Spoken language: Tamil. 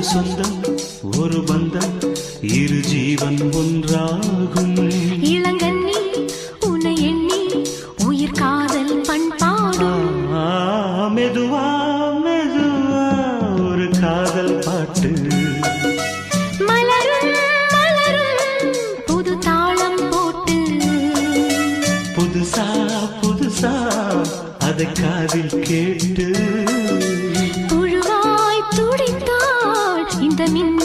சொந்தம் ஒரு பந்தம் இரு ஜீவன் ஒன்றாகும். இளங்கண்ணி உன்னை எண்ணி உயிர் காதல் பண்பாடும். மெதுவா காதல் பாட்டு. மலரும் மலரும் புது தாளம் போட்டு. புதுசா புதுசா அதை காதில் கேட்டு. புழுவாய் துடித்தாள் இந்த மின்